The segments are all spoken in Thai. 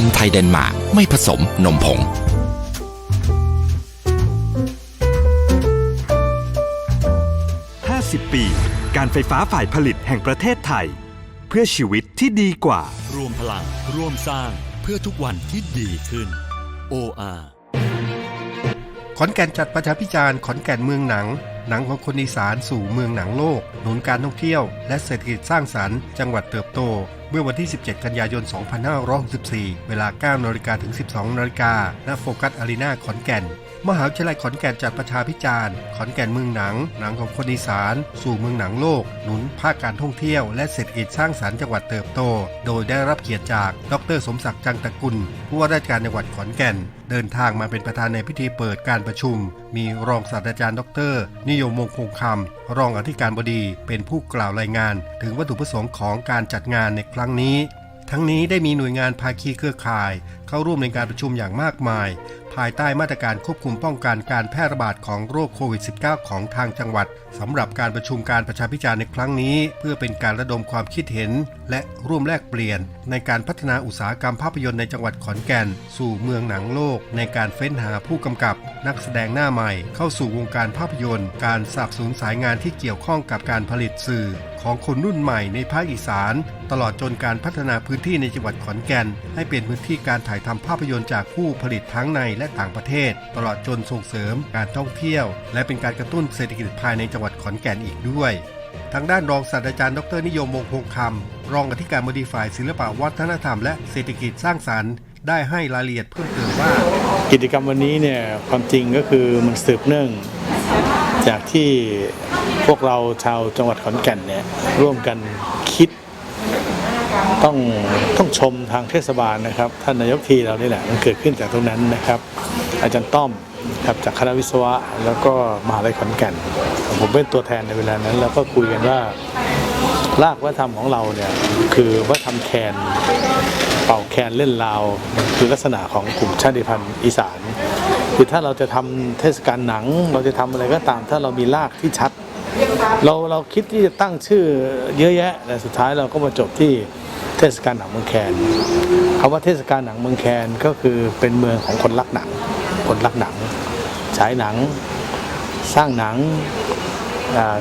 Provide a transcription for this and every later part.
นมไทยเดนมาร์กไม่ผสมนมผง 50 ปี การไฟฟ้าฝ่ายผลิตแห่งประเทศไทย เพื่อชีวิตที่ดีกว่า รวมพลัง ร่วมสร้างเพื่อทุกวันที่ดีขึ้น OR ขอนแก่นจัดประชาพิจารณ์ขอนแก่นเมืองหนัง หนังของคนอีสานสู่เมืองหนังโลก หนุนการท่องเที่ยว และเศรษฐกิจสร้างสรรค์จังหวัดเติบโต เมื่อวันที่ 17 กันยายน 2564 เวลา 9นาฬิกาถึง 12นาฬิกาณโฟกัสอารีนาขอนแก่น มหาวิทยาลัยขอนแก่นจัดประชาพิจารณ์ ขอนแก่นเมืองหนัง หนังของคนอีสาน สู่เมืองหนังโลก หนุนภาคการท่องเที่ยว และเศรษฐกิจสร้างสรรค์จังหวัดเติบโต โดยได้รับเกียรติจาก ดรสมศักดิ์จังตะกุล ผู้ว่าราชการจังหวัดขอนแก่น เดินทางมาเป็นประธานในพิธีเปิดการประชุม มีรองศาสตราจารย์ดร นิยมมงคงคำรองอธิการบดีเป็นผู้กล่าวรายงาน ถึงวัตถุประสงค์ของการจัดงานในครั้งนี้ทั้งนี้ได้มีหน่วยงานภาคีเครือข่าย เข้าร่วมในการประชุมอย่างมากมาย ภายใต้มาตรการควบคุมป้องกันการแพร่ระบาดของโรคโควิด -19 ของทางจังหวัดสำหรับการประชุมการประชาพิจารณ์ในครั้งนี้ เพื่อเป็นการระดมความคิดเห็น และร่วมแลกเปลี่ยน ในการพัฒนาอุตสาหกรรมภาพยนตร์ในจังหวัดขอนแก่น สู่เมืองหนังโลก ในการเฟ้นหาผู้กำกับ นักแสดงหน้าใหม่ เข้าสู่วงการภาพยนตร์ การสนับสนุนสายงานที่เกี่ยวข้องกับการผลิตสื่อ ของคนรุ่นใหม่ในภาคอีสาน ตลอดจนการพัฒนาพื้นที่ในจังหวัดขอนแก่น ให้เป็นพื้นที่การถ่ายทำภาพยนตร์จากผู้ผลิตทั้งในและต่างประเทศ ตลอดจนส่งเสริมการท่องเที่ยว และเป็นการกระตุ้นเศรษฐกิจภายในจังหวัดขอนแก่นอีกด้วยทางด้านรองศาสตราจารย์ดรนิยมวงศ์พงคำรองอธิการบดีฝ่ายศิลปวัฒนธรรมและเศรษฐกิจสร้างสรรค์ได้ให้รายละเอียดเพิ่มเติมว่า กิจกรรมวันนี้เนี่ยความจริงก็คือมันสืบเนื่อง จากที่พวกเราชาวจังหวัดขอนแก่นเนี่ยร่วมกันคิด ต้องต้องชมทางเทศบาลนะครับ ท่านนายกทีเรานี่แหละมันเกิดขึ้นจากตรงนั้นนะครับ อาจารย์ต้อมครับจากคณะวิศวะแล้วก็มหาลัยขอนแก่น ผมเป็นตัวแทนในเวลานั้น แล้วก็คุยกันว่ารากวัฒนธรรมของเราเนี่ยคือวัฒนธรรมแคนเป่าแคนเล่นลาวคือลักษณะของกลุ่มชาติพันธุ์อีสาน คือถ้าเราจะทำเทศกาลหนัง เราจะทำอะไรก็ตาม ถ้าเรามีรากที่ชัด เราเราคิดที่จะตั้งชื่อเยอะแยะแต่สุดท้ายเราก็มาจบที่เทศกาลหนังเมืองแคนคำว่าเทศกาลหนังเมืองแคนก็คือเป็นเมืองของคนรักหนัง คนรักหนังฉายหนัง สร้างหนัง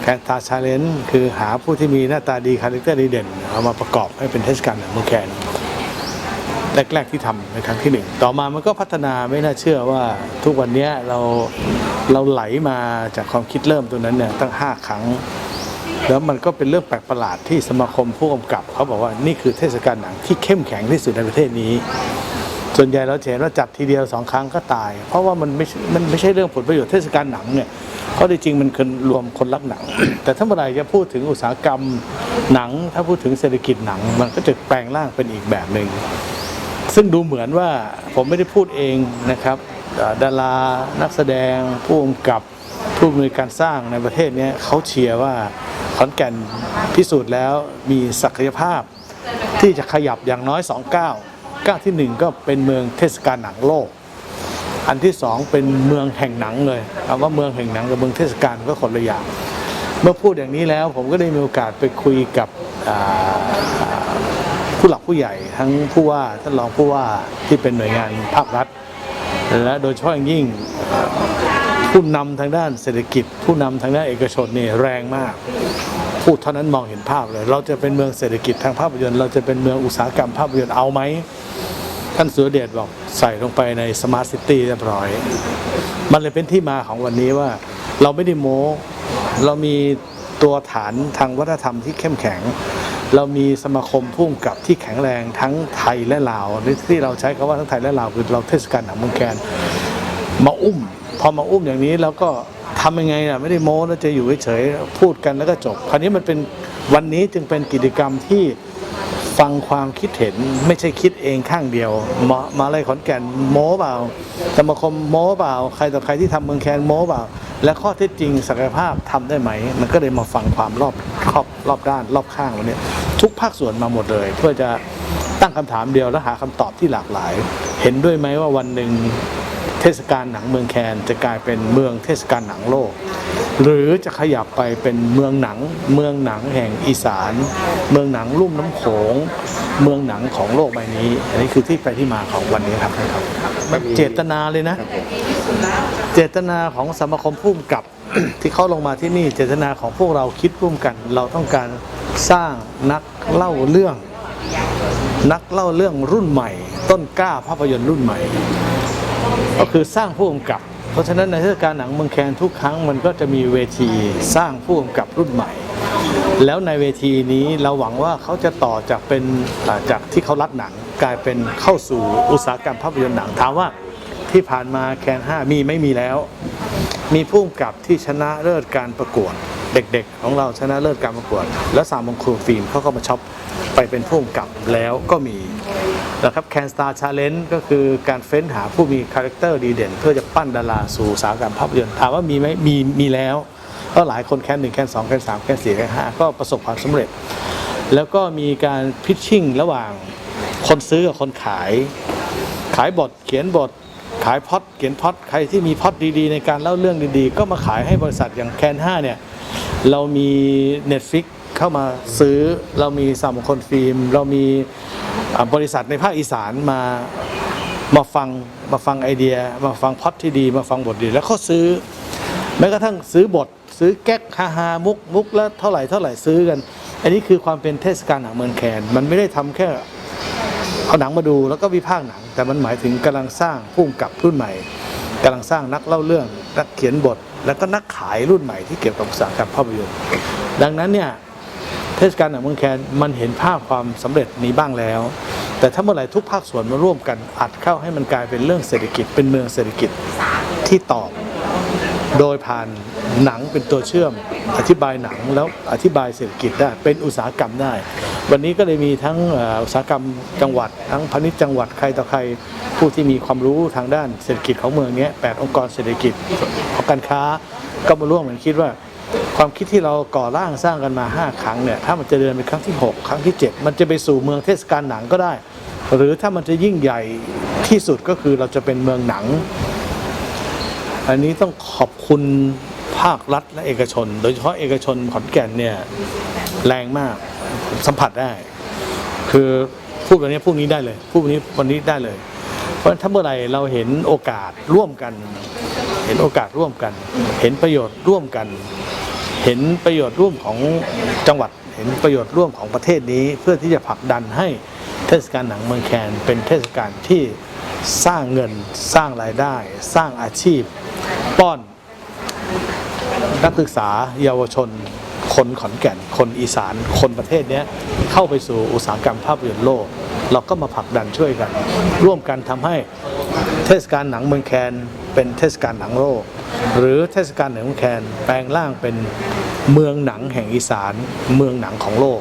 แคนตาชาเลนคือหาผู้ที่มีหน้าตาดีคาแรคเตอร์ดีเด่นเอามาประกอบให้เป็นเทศกาลหนังเมืองแคน แรก ๆ ที่ทำในครั้งที่หนึ่งต่อมามันก็พัฒนาไม่น่าเชื่อว่าทุกวันนี้เราเราไหลมาจากความคิดเริ่มตัวนั้นเนี่ยตั้ง 5 ครั้ง แล้วมันก็เป็นเรื่องแปลกประหลาดที่สมาคมผู้กำกับ เขาบอกว่านี่คือเทศกาลหนังที่เข้มแข็งที่สุดในประเทศนี้ ส่วนใหญ่เราเห็นว่าจัดทีเดียวสองครั้งก็ตาย เพราะว่ามันไม่มันไม่ใช่เรื่องผลประโยชน์เทศกาลหนังเนี่ยเพราะจริงๆมันคือรวมคนรักหนัง แต่ถ้าเมื่อไหร่จะพูดถึงอุตสาหกรรมหนัง ถ้าพูดถึงเศรษฐกิจหนัง มันก็จะแปลงร่างเป็นอีกแบบหนึ่ง ซึ่งดูเหมือนว่าผมไม่ได้พูดเองนะครับ ดารานักแสดงผู้กำกับผู้อำนวยการสร้างในประเทศนี้เขาเชียร์ว่าขอนแก่นพิสูจน์แล้วมีศักยภาพ ที่จะขยับอย่างน้อย 2 ก้าวก้าวที่หนึ่งก็เป็นเมืองเทศกาลหนังโลก อันที่สองเป็นเมืองแห่งหนังเลยคำว่าเมืองแห่งหนังกับเมืองเทศกาลก็คนละอย่างเมื่อพูดอย่างนี้แล้วผมก็ได้มีโอกาสไปคุยกับ ผู้หลักผู้ใหญ่ทั้งผู้ว่าท่านรองผู้ว่าที่เป็นหน่วยงานภาครัฐ และโดยเฉพาะอย่างยิ่งผู้นำทางด้านเศรษฐกิจ ผู้นำทางด้านเอกชนนี่แรงมาก พูดเท่านั้นมองเห็นภาพเลย เราจะเป็นเมืองเศรษฐกิจทางภาพยนตร์เราจะเป็นเมืองอุตสาหกรรมภาพยนตร์เอาไหมท่านสุรเดชบอกใส่ลงไปในสมาร์ทซิตี้เรียบร้อย มันเลยเป็นที่มาของวันนี้ว่า เราไม่ได้โม้ เรามีตัวฐานทางวัฒนธรรมที่เข้มแข็ง เรามีสมาคมพุ่มกับที่แข็งแรงทั้งไทยและลาวที่เราใช้คำว่าทั้งไทยและลาวคือเราเทศกาลหนังเมืองแคนมาอุ้ม พอมาอุ้มอย่างนี้แล้วก็ทำยังไงล่ะไม่ได้โม้แล้วจะอยู่เฉยๆพูดกันแล้วก็จบ คราวนี้มันเป็นวันนี้จึงเป็นกิจกรรมที่ฟังความคิดเห็นไม่ใช่คิดเองข้างเดียวมามาอะไรขอนแก่นโม้เปล่าสมาคมโม้เปล่า ใครต่อใครที่ทำเมืองแคนโม้เปล่า และข้อเท็จจริงศักยภาพทำได้ไหม มันก็เลยมาฟังความรอบรอบรอบด้านรอบข้างวันนี้ทุกภาคส่วนมาหมดเลย เพื่อจะตั้งคำถามเดียวและหาคำตอบที่หลากหลาย เห็นด้วยไหมว่าวันหนึ่งเทศกาลหนังเมืองแคนจะกลายเป็นเมืองเทศกาลหนังโลก หรือจะขยับไปเป็นเมืองหนัง เมืองหนังแห่งอีสาน เมืองหนังลุ่มน้ำโขง เมืองหนังของโลกใบนี้ อันนี้คือที่ไปที่มาของวันนี้ครับครับ แบบเจตนาเลยนะ เจตนาของสมาคมพุ่มกับที่เขาลงมาที่นี่ เจตนาของพวกเราคิดร่วมกัน เราต้องการสร้างนักเล่าเรื่อง นักเล่าเรื่องรุ่นใหม่ ต้นกล้าภาพยนตร์รุ่นใหม่ ก็คือสร้างผู้กำกับ เพราะฉะนั้นในเทศกาลหนังเมืองแคนทุกครั้งมันก็จะมีเวทีสร้างผู้กำกับรุ่นใหม่ แล้วในเวทีนี้เราหวังว่าเขาจะต่อจากเป็นจากที่เขารัดหนังกลายเป็นเข้าสู่อุตสาหกรรมภาพยนตร์หนังถามว่า ที่ผ่านมาแคน5มีไม่มีแล้ว มีผู้กับที่ชนะเลิศการประกวด เด็กๆ ของเราชนะเลิศการประกวด แล้วสามมงครูฟิล์มเขาก็มาช็อปไปเป็นผู้กับแล้วก็มีนะครับแคนสตาร์ชาเลนจ์ก็คือการเฟ้นหาผู้มีคาแรคเตอร์ดีเด่น เพื่อจะปั้นดาราสู่สาหกรรมภาพยนตร์ถามว่ามีไหมมีมีแล้วก็หลายคนแคนหนึ่งแคนสองแคนสามแคนสี่แคนห้าก็ประสบความสำเร็จ แล้วก็มีการพิชชิ่งระหว่างคนซื้อกับคนขาย ขายบทเขียนบท ขายพอดเขียนพอดใครที่มีพอดดีๆ ในการเล่าเรื่องดีๆ ก็มาขายให้บริษัทอย่างแคน5เนี่ย เรามี Netflix เข้ามาซื้อ เรามีสามมงคลฟิล์ม เรามีบริษัทในภาคอีสานมามาฟังมาฟังไอเดีย มาฟังพอดที่ดี มาฟังบทดี แล้วเขาซื้อแม้กระทั่งซื้อบท ซื้อแก๊กฮาฮามุกมุกแล้วเท่าไหร่เท่าไหร่ซื้อกัน อันนี้คือความเป็นเทศกาลหนังเมืองแคนมันไม่ได้ทำแค่ เอาหนังมาดูแล้วก็วิพากษ์หนัง แต่มันหมายถึงกำลังสร้างผู้กำกับรุ่นใหม่กำลังสร้างนักเล่าเรื่อง นักเขียนบท แล้วก็นักขายรุ่นใหม่ที่เกี่ยวกับอุตสาหกรรมภาพยนตร์ดังนั้นเนี่ยเทศกาลหนังเมืองแคนมันเห็นภาพความสำเร็จนี้บ้างแล้ว แต่ถ้าเมื่อไหร่ทุกภาคส่วนมาร่วมกันอัดเข้าให้มันกลายเป็นเรื่องเศรษฐกิจเป็นเมืองเศรษฐกิจที่ตอบ โดยผ่านหนังเป็นตัวเชื่อม อธิบายหนังแล้วอธิบายเศรษฐกิจได้เป็นอุตสาหกรรมได้ วันนี้ก็เลยมีทั้งอุตสาหกรรมจังหวัด ทั้งพาณิชย์จังหวัดใครต่อใครผู้ที่มีความรู้ทางด้านเศรษฐกิจของเมืองนี้แปดองค์กรเศรษฐกิจของการค้าก็มาร่วมกันคิดว่าความคิดที่เราก่อร่างสร้างกันมา 5 ครั้งเนี่ยถ้ามันจะเดินเป็นครั้งที่ 6 ครั้งที่ 7 มันจะไปสู่เมืองเทศกาลหนังก็ได้ หรือถ้ามันจะยิ่งใหญ่ที่สุดก็คือเราจะเป็นเมืองหนัง อันนี้ต้องขอบคุณภาครัฐและเอกชน โดยเฉพาะเอกชนขอนแก่นเนี่ยแรงมากสัมผัสได้ คือพูดวันนี้พรุ่งนี้ได้เลย พูดวันนี้วันนี้ได้เลย เพราะฉะนั้นถ้าเมื่อไหร่เราเห็นโอกาสร่วมกัน เห็นโอกาสร่วมกัน เห็นประโยชน์ร่วมกัน เห็นประโยชน์ร่วมของจังหวัด เห็นประโยชน์ร่วมของประเทศนี้ เพื่อที่จะผลักดันให้เทศกาลหนังเมืองแคนเป็นเทศกาลที่ สร้างเงินสร้างรายได้ สร้างอาชีพ ป้อน นักศึกษาเยาวชน คนขอนแก่น คนอีสาน คนประเทศนี้เข้าไปสู่อุตสาหกรรมภาพยนตร์โลก เราก็มาผลักดันช่วยกัน ร่วมกันทำให้เทศกาลหนังเมืองแคนเป็นเทศกาลหนังโลก หรือเทศกาลหนังเมืองแคนแปลงร่างเป็นเมืองหนังแห่งอีสาน เมืองหนังของโลก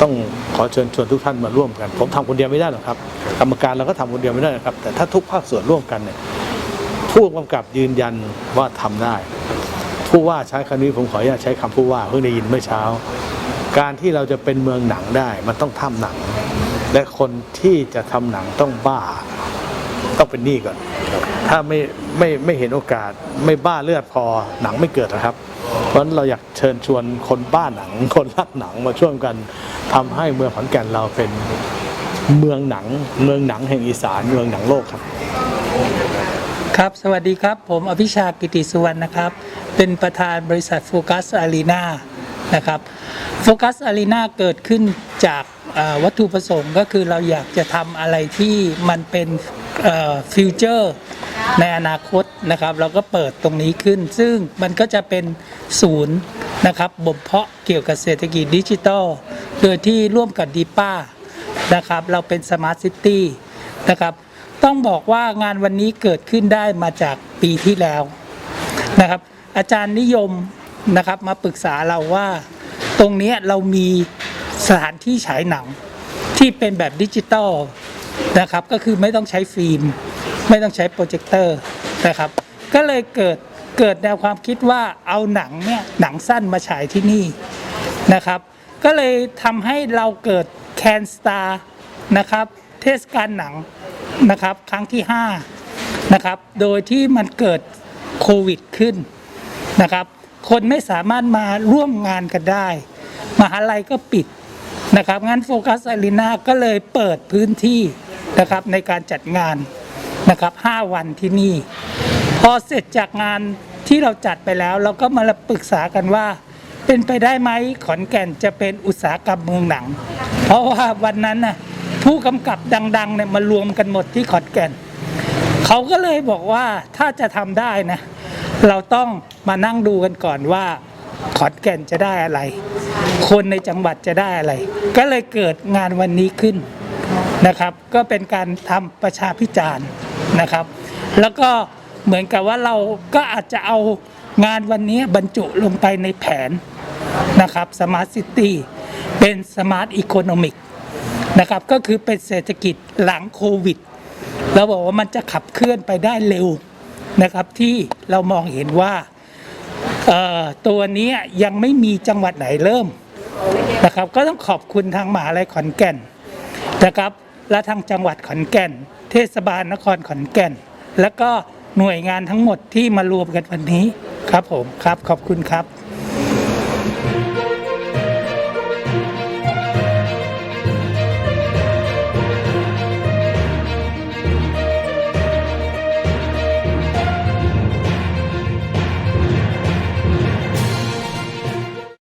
ต้องขอเชิญชวนทุกท่านมาร่วมกัน ผมทำคนเดียวไม่ได้หรอกครับ กรรมการเราก็ทำคนเดียวไม่ได้หรอกครับ แต่ถ้าทุกภาคส่วนร่วมกันเนี่ยผู้กำกับยืนยันว่าทำได้ ผู้ว่าใช้คำนี้ผมขออนุญาตใช้คำผู้ว่าเพิ่งได้ยินเมื่อเช้า การที่เราจะเป็นเมืองหนังได้ มันต้องทำหนัง และคนที่จะทำหนังต้องบ้า ต้องเป็นหนี้ก่อน ถ้าไม่ไม่ไม่เห็นโอกาสไม่บ้าเลือดพอหนังไม่เกิดนะครับ เพราะฉะนั้นเราอยากเชิญชวนคนบ้าหนัง คนรักหนังมาช่วยกันทำให้เมืองขอนแก่นเราเป็นเมืองหนัง เมืองหนังแห่งอีสานเมืองหนังโลกครับ ครับสวัสดีครับ ผมอภิชากิติสุวรรณนะครับ เป็นประธานบริษัทโฟกัสอารีนานะครับโฟกัสอารีนาเกิดขึ้นจากวัตถุประสงค์ก็คือเราอยากจะทำอะไรที่มันเป็นฟิวเจอร์ ในอนาคตนะครับ เราก็เปิดตรงนี้ขึ้น ซึ่งมันก็จะเป็นศูนย์นะครับบ่มเพาะเกี่ยวกับเศรษฐกิจดิจิทัล โดยที่ร่วมกับดีป้านะครับเราเป็นสมาร์ทซิตี้นะครับต้องบอกว่างานวันนี้เกิดขึ้นได้มาจากปีที่แล้วนะครับ อาจารย์นิยมนะครับมาปรึกษาเราว่า ตรงนี้เรามีสถานที่ฉายหนังที่เป็นแบบดิจิตอลนะครับ ก็คือไม่ต้องใช้ฟิล์ม ไม่ต้องใช้โปรเจคเตอร์นะครับ ก็เลยเกิดเกิดแนวความคิดว่าเอาหนังเนี่ยหนังสั้นมาฉายที่นี่นะครับ ก็เลยทำให้เราเกิดแคนสตาร์นะครับ เทศกาลหนังนะครับ ครั้งที่5นะครับ โดยที่มันเกิดโควิดขึ้นนะครับ คนไม่สามารถมาร่วมงานกันได้ มหาลัยก็ปิดนะครับ งั้นโฟกัสอารีนาก็เลยเปิดพื้นที่นะครับในการจัดงาน นะครับ5วันที่นี่ พอเสร็จจากงานที่เราจัดไปแล้ว เราก็มาปรึกษากันว่า เป็นไปได้ไหมขอนแก่นจะเป็นอุตสาหกรรมเมืองหนัง เพราะว่าวันนั้นน่ะผู้กำกับดังๆเนี่ยมารวมกันหมดที่ขอนแก่นเขาก็เลยบอกว่าถ้าจะทำได้นะ เราต้องมานั่งดูกันก่อนว่าขอนแก่นจะได้อะไร คนในจังหวัดจะได้อะไร ก็เลยเกิดงานวันนี้ขึ้นนะครับ ก็เป็นการทำประชาพิจารณ์ นะครับ แล้วก็เหมือนกับว่าเราก็อาจจะเอางานวันนี้บรรจุลงไปในแผนนะครับสมาร์ทซิตี้เป็นสมาร์ทอีโคโนมิกนะครับก็คือเป็นเศรษฐกิจหลังโควิดเราบอกว่ามันจะขับเคลื่อนไปได้เร็วนะครับที่เรามองเห็นว่าตัวนี้ยยังไม่มีจังหวัดไหนเริ่มนะครับก็ต้องขอบคุณทางมหาลัยขอนแก่นนะครับและทางจังหวัดขอนแก่น เทศบาลนครขอนแก่น และก็หน่วยงานทั้งหมดที่มารวมกันวันนี้ครับผมครับขอบคุณครับ